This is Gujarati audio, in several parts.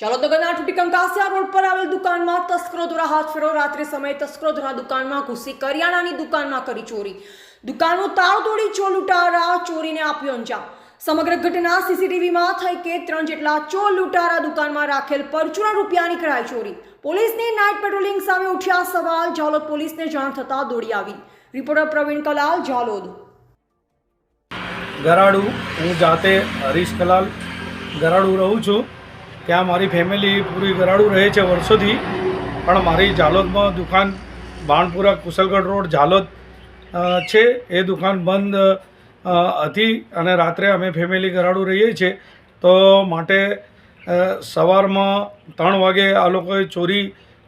ચાલો તો ગના ટૂટી કંકાસિયા રોડ પર આવેલ દુકાનમાં તસ્કરો દ્વારા હાથ ફેરો રાત્રે સમયે તસ્કરો દ્વારા દુકાનમાં ઘૂસી કરિયાણાની દુકાનમાં કરી ચોરી. દુકાનનું તાળ તોડી ચોર લૂંટારા, ચોરીને આપ્યો અંજામ. સમગ્ર ઘટના સીસીટીવીમાં થઈ કે ત્રણ જેટલા ચોર લૂંટારા દુકાનમાં રાખેલ પરચુરા રૂપિયાની કરાઈ ચોરી. પોલીસની નાઇટ પેટ્રોલિંગ સામે ઉઠ્યા સવાલ, ઝાલોદ પોલીસને જાણ થતાં દોડી આવી. રિપોર્ટર પ્રવીણ કલાલ, ઝાલોદ. ગરાડુ, હું જાતે હરીશ કલાલ ગરાડુ રહું છું. ત્યાં મારી ફેમિલી પૂરી ગરાડું રહે છે વર્ષોથી, પણ મારી જાલોદમાં દુકાન બાણપુરા કુશલગઢ રોડ ઝાલોદ છે. એ દુકાન બંધ હતી અને રાત્રે અમે ફેમિલી ગરાડું રહીએ છીએ. તો માટે સવારમાં ત્રણ વાગે આ લોકોએ ચોરી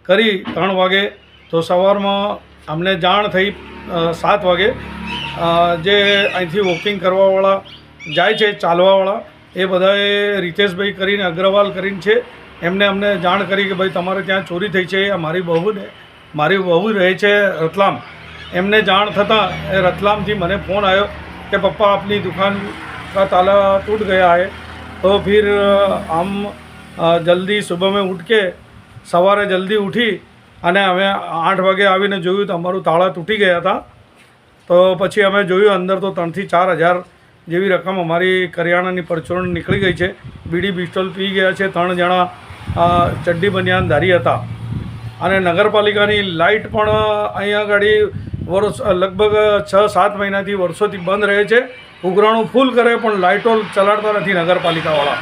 કરી, ત્રણ વાગે, તો સવારમાં અમને જાણ થઈ સાત વાગે જે અહીંથી વોકિંગ કરવાવાળા જાય છે, ચાલવાવાળા એ બધાએ રિતેશભાઈ કરીને અગ્રવાલ કરીને છે. એમને અમને જાણ કરી કે ભાઈ તમારે ત્યાં ચોરી થઈ છે મારી વહુને મારી વહુ રહે છે રતલામ. એમને જાણ થતાં એ રતલામથી મને ફોન આવ્યો કે પપ્પા આપની દુકાન કા તાલા તૂટ ગયા હે. તો ફિર આમ જલ્દી સુબહમે ઉઠકે સવારે જલ્દી ઉઠી અને અમે આઠ વાગે આવીને જોયું તો અમારું તાળા તૂટી ગયા હતા. તો પછી અમે જોયું અંદર તો ત્રણથી ચાર હજાર જેવી રકમ અમારી કરિયાણાની પરચોરણ નીકળી ગઈ છે. બીડી પિસ્ટોલ પી ગયા છે. ત્રણ જણા ચડ્ડી ચડ્ડી બનિયાનધારી હતા. અને નગરપાલિકાની લાઇટ પણ અહીંયા આગળ વર્ષ લગભગ છ, સાત મહિનાથી વર્ષોથી બંધ રહે છે. ઉઘરાણું ફૂલ કરે પણ લાઇટો ચલાડતા નથી નગરપાલિકાવાળા.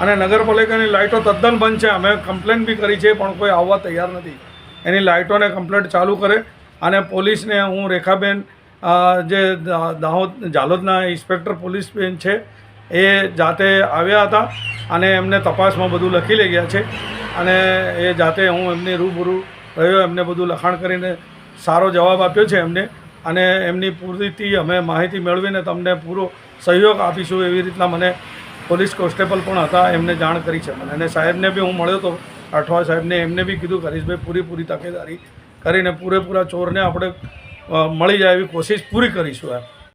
અને નગરપાલિકાની લાઇટો તદ્દન બંધ છે. અમે કમ્પ્લેન બી કરી છે, પણ કોઈ આવવા તૈયાર નથી. એની લાઇટોને કમ્પ્લેટ ચાલુ કરે. અને પોલીસને હું રેખાબેન જે દાહોદ ઝાલોદના ઇન્સ્પેક્ટર પોલીસ બેન છે, એ જાતે આવ્યા હતા અને એમને તપાસમાં બધું લખી લઈ ગયા છે. અને એ જાતે હું એમની રૂબરૂ રહ્યો, એમને બધું લખાણ કરીને સારો જવાબ આપ્યો છે એમને. અને એમની પૂરીથી અમે માહિતી મેળવીને તમને પૂરો સહયોગ આપીશું એવી રીતના મને પોલીસ કોન્સ્ટેબલ પણ હતા, એમને જાણ કરી છે મને. અને સાહેબને બી હું મળ્યો હતો અઠવા સાહેબને એમને બી કીધું કે હરીશભાઈ પૂરેપૂરી તકેદારી કરીને પૂરેપૂરા ચોરને આપણે મળી જાય એવી કોશિશ પૂરી કરીશું એમ.